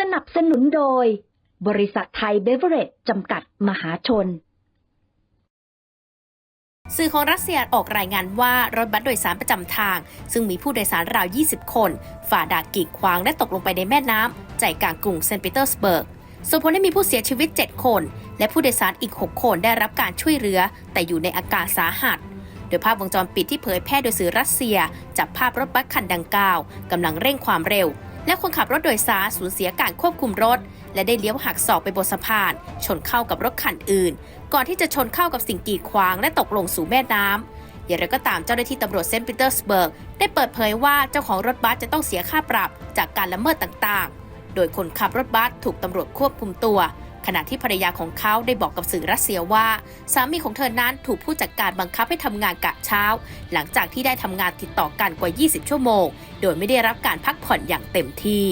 สนับสนุนโดย บริษัทไทยเบเวอเรจจำกัดมหาชน สื่อของรัสเซียออกรายงานว่ารถบัสโดยสารประจำทาง ซึ่งมีผู้โดยสารราว 20 คน ฝ่าด่ากีดขวางและตกลงไปในแม่น้ำใจกลางกรุงเซนต์ปีเตอร์สเบิร์กส่งผลให้มีผู้เสียชีวิต 7 คน และผู้โดยสารอีก 6 คนได้รับการช่วยเหลือ แต่อยู่ในอาการสาหัส โดยภาพวงจรปิดที่เผยแพร่โดยสื่อรัสเซีย จับภาพรถบัสคันดังกล่าวกำลังเร่งความเร็ว และคนขับรถโดยสารสูญเสียการควบคุมรถ และได้เลี้ยวหักศอกไปบนสะพาน ชนเข้ากับรถคันอื่น ก่อนที่จะชนเข้ากับสิ่งกีดขวางและตกลงสู่แม่น้ำอย่างไรก็ตามเจ้าหน้าที่ตำรวจเซนต์ปีเตอร์สเบิร์กได้เปิดเผยว่าเจ้าของรถบัสจะต้องเสียค่าปรับจากการละเมิดต่างๆ โดยคนขับรถบัสถูกตำรวจควบคุมตัว ขณะที่ภรรยาของเขาได้บอกกับสื่อรัสเซียว่า สามีของเธอนั้นถูกผู้จัดการบังคับให้ทำงานกะเช้า หลังจากที่ได้ทำงานติดต่อกันกว่า 20 ชั่วโมง โดยไม่ได้รับการพักผ่อนอย่างเต็มที่